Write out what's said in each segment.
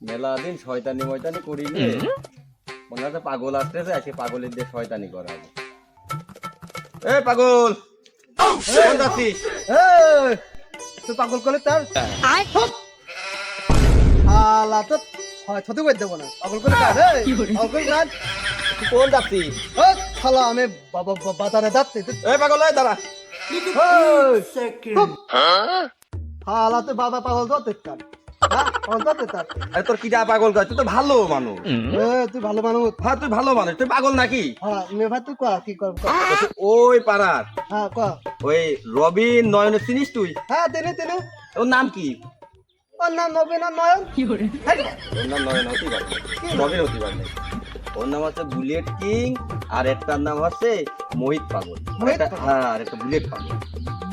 মেলা দিন শয়তানি ময়তানি করিলে মনে হচ্ছে পাগল আসতেছে আজকে পাগলের দিয়ে শয়তানি করা হবে। এ পাগল! কোন যাচ্ছিস? তুই পাগল করলে তার? আলা তো হয় ছতে করে দেবো না। পাগল করে কাজ পাগল করে কোন যাচ্ছিস? এই, শালা আমি বাবা বাবা- বাজারে যাচ্ছি। তুই এ পাগল এই। দাঁড়া হালা তুই বাবা পাগল তো হ্যাঁ আরে তোর কিটা পাগল কয়? তুই তো ভালো মানুষ। এ, তুই ভালো মানুষ। হ্যাঁ তুই ভালো মানুষ। তুই পাগল নাকি? হ্যাঁ তুই কয়া কি কর কর। ওই পাড়ার। হ্যাঁ কয়া ওই রবিন নয়ন চিনিস তুই? হ্যাঁ তিনি তিনি। ওর নাম কি? ওর নাম নবীন আর নয়ন। হ্যাঁ, ওর নাম নয়ন হতে পারে। রবিন হতে পারে। ওর নাম হচ্ছে বুলেট কিং আর একটার নাম হচ্ছে মোহিত পাগল। মোহিত হ্যাঁ আর একটা বুলেট পাগল।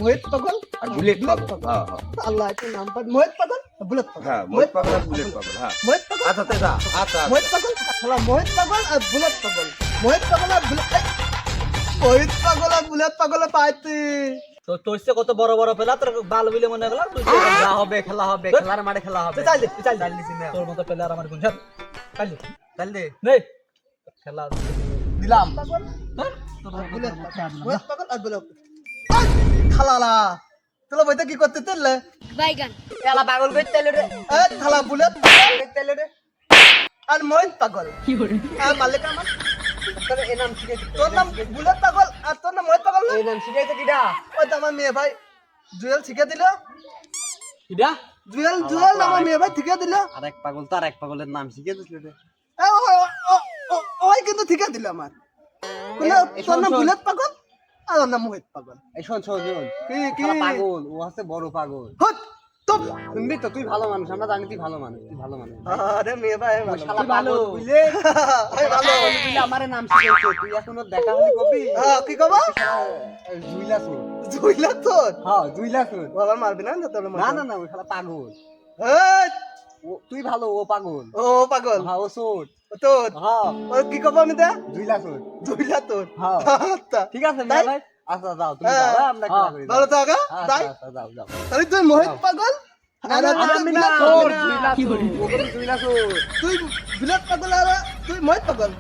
মোহিত পাগল? আর বুলেট পাগল। হ্যাঁ হ্যাঁ। আল্লাহ নাম পাগল মোহিত পাগল? বুলেট পাগল। হ্যাঁ মোহিত পাগল আর বুলেট পাগল। হ্যাঁ। মোহিত পাগল? আচ্ছা তে আচ্ছা মোহিত পাগল? শালা মোহিত পাগল আর বুলেট পাগল। মোহিত পাগল আর বুলেট মোহিত পাগল আর বুলেট পাগল পাইতি। তো তোর সে কত বড় বড় পেলা তোর বাল বিলে মনে গেল তুই খেলা হবে খেলা হবে খেলার মাঠে খেলা হবে। চাল দে চাল দে। তোর মতো প্লেয়ার আমার গুণ। চাল দে। চাল দে। নেই। খেলা দিলাম। পাগল বুলেট পাগল। আর বুলেট খালালা। তোলা বইতে কি করতে তেলে? বাইগান। খেলা পাগল কই তেলে রে। এ পাগল তেলে রে। আর পাগল। আর মালিক আমার। তোর এই নাম শিখে তোর নাম বুলেট পাগল আর তোর নাম পাগল এই নাম শিখাইছে কিডা? ওই তো আমার মেয়ে ভাই। জুয়েল শিখে দিল। কিডা? জুয়েল জুয়েল আমার মেয়ে ভাই শিখে দিল। আরেক পাগল তো আরেক পাগলের নাম শিখে দিছিল রে। এ, ওই কিন্তু ঠিকা দিল আমার। তোর নাম। বুলেট পাগল? আর ওর নাম মোহিত পাগল। এই শোন শোন শোন। কি কি? পাগল। ও হচ্ছে বড় পাগল। হট, তো তুই ভালো মানুষ আমরা জানি তুই ভালো মানুষ তুই ভালো মানুষ। আরে মেয়ে ভাই ভালো। পাগল বুঝলে? ভালো। বুঝলে আমারে নাম শিখাইছে। তুই এখনও দেখা হলি কবি? হ্যাঁ, কি কবা? জুইলা সুর জুইলা তোর হ্যাঁ জুইলা ও আবার মারবি না? তো না না? না ওই শালা পাগল। ও তুই ভালো ও পাগল। ও পাগল। হ্যাঁ ও ও তোর হ্যাঁ। ও কি কবা আমি দে জুইলা সুর জুইলা তোর হ্যাঁ। আচ্ছা। ঠিক আছে? ভাই। আচ্ছা যাও তুমি হ্যাঁ, যাও আমরা খেলা করি ভালো। থাকা। আচ্ছা, তাই? আচ্ছা, যাও যাও। তাহলে তুই মোহিত পাগল? আর আর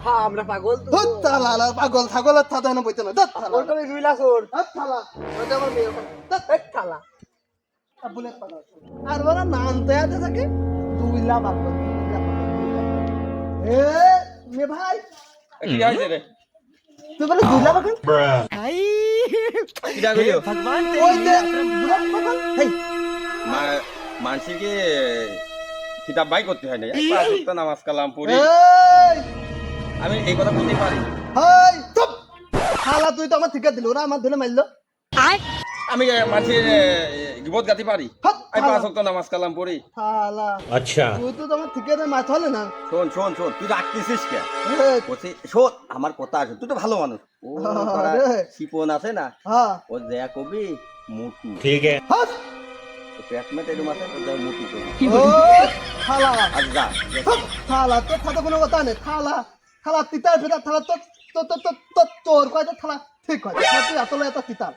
হ্যাঁ আমরা পাগল থালা পাগল ছাগলের থাতা না বইতে না। থালা। থালা। ওটা আমার মেয়ে আর বুলেট আর ওরা নাম তো আছে থাকে দুইলা পাগল দুইলা পাগল, দুইলা পাগল। এ মে ভাই। কি হয়েছে রে? তুই বলে দুইলা পাগল কিটা কইলো ওই যে বুলেট পাগল হেই। মানসিকে কিতাব বাই করতে হয় না এই। পাঁচ নামাজ কালাম পড়ি। এই। আমি এই কথা বলতে পারি। হেই চুপ! শালা তুই তো আমার ঠিকা দিল ওরা আমার ধরে মারলো। আমি মানসির গিবত গাতি পারি। আমি পাঁচ ওয়াক্ত নামাজ কালাম পড়ি। আচ্ছা। তুই তো আমার থেকে মাথা হলে না। শোন শোন শোন তুই রাখতেছিস কে? শোন আমার কথা আছে তুই তো ভালো মানুষ। শিপন আছে না? হ্যাঁ। ও দেয়া কবি মোটু। ঠিক আছে। পেটমেট এরম আছে তো মোটু কবি। খালা আজ যা তোর কথা কোনো কথা নেই খালা খালা তিতার ফেরা থালা তোর তোর তোর তোর তোর কয়টা খালা ঠিক হয় তুই এত এত তিতার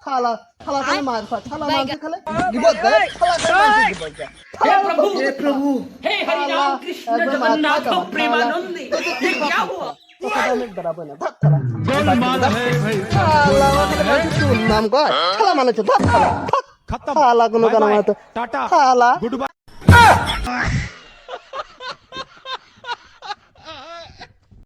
থাক থালা থালা খালে মার খা থালা মার খালে গিবত দে থালা খালে মার গিবত দে हे प्रभु हे प्रभु हे हरि राम कृष्ण जगन्नाथ प्रेमानंदी ये क्या हुआ तो कदम में बराबर ना धक थाला गोलमाल